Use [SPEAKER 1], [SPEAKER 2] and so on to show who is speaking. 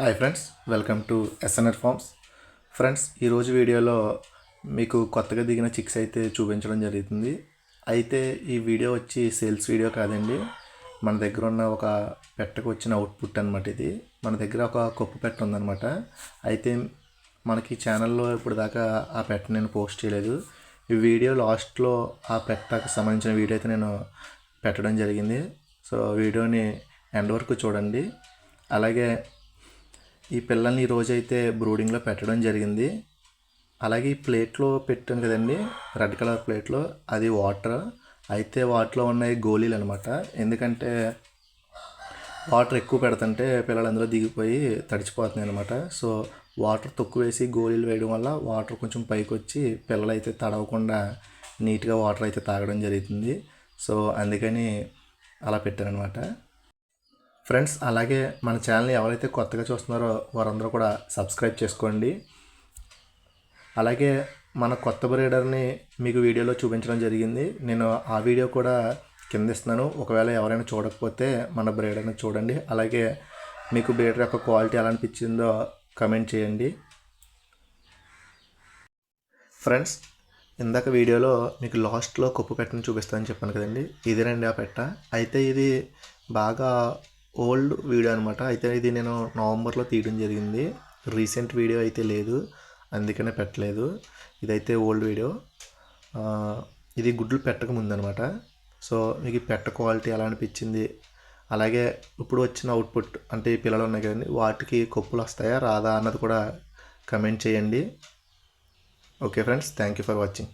[SPEAKER 1] Hi friends welcome to SNR farms friends ఈరోజు వీడియోలో మీకు కొత్తగా దిగిన చిక్స్ అయితే చూపించడం జరుగుతుంది. అయితే ఈ వీడియో వచ్చి సేల్స్ వీడియో కాదండి. మన దగ్గర ఉన్న ఒక పెట్టకు వచ్చిన అవుట్పుట్ అనమాట ఇది. మన దగ్గర ఒక కొప్పు పెట్ట ఉందన్నమాట. అయితే మనకి ఛానల్లో ఇప్పుడు దాకా ఆ పెట్ట నేను పోస్ట్ చేయలేదు. ఈ వీడియో లాస్ట్లో ఆ పెట్టకు సంబంధించిన వీడియో అయితే నేను పెట్టడం జరిగింది. సో వీడియోని ఎండ్ వరకు చూడండి. అలాగే ఈ పిల్లల్ని ఈరోజైతే బ్రూడింగ్లో పెట్టడం జరిగింది. అలాగే ఈ ప్లేట్లో పెట్టాను కదండి రెడ్ కలర్ ప్లేట్లో అది వాటర్. అయితే వాటిలో ఉన్నాయి గోళీలు అనమాట ఎందుకంటే వాటర్ ఎక్కువ పెడుతుంటే పిల్లలు అందులో దిగిపోయి తడిచిపోతున్నాయి అనమాట సో వాటర్ తక్కువ వేసి గోళీలు వేయడం వల్ల వాటర్ కొంచెం పైకి వచ్చి పిల్లలు అయితే తడవకుండా నీట్గా వాటర్ అయితే తాగడం జరుగుతుంది. సో అందుకని అలా పెట్టాను అనమాట ఫ్రెండ్స్ అలాగే మన ఛానల్ని ఎవరైతే కొత్తగా చూస్తున్నారో వారందరూ కూడా సబ్స్క్రైబ్ చేసుకోండి. అలాగే మన కొత్త బ్రీడర్ని మీకు వీడియోలో చూపించడం జరిగింది. నేను ఆ వీడియో కూడా కింద ఇస్తున్నాను. ఒకవేళ ఎవరైనా చూడకపోతే మన బ్రీడర్ని చూడండి. అలాగే మీకు బ్రీడర్ యొక్క క్వాలిటీ ఎలా అనిపించిందో కమెంట్ చేయండి. ఫ్రెండ్స్ ఇందాక వీడియోలో మీకు లాస్ట్లో కొప్పు పెట్టని చూపిస్తానని చెప్పాను కదండి. ఇదేనండి ఆ పెట్ట. అయితే ఇది బాగా ఓల్డ్ వీడియో అనమాట అయితే ఇది నేను నవంబర్లో తీయడం జరిగింది. రీసెంట్ వీడియో అయితే లేదు. అందుకనే పెట్టలేదు. ఇదైతే ఓల్డ్ వీడియో. ఇది గుడ్లు పెట్టక ముందనమాట సో మీకు ఈ పెట్ట క్వాలిటీ ఎలా అనిపించింది? అలాగే ఇప్పుడు వచ్చిన అవుట్పుట్ అంటే ఈ పిల్లలు ఉన్నాయి కదండి వాటికి కొప్పులు వస్తాయా రాదా అన్నది కూడా కమెంట్ చేయండి. Okay friends thank you for watching.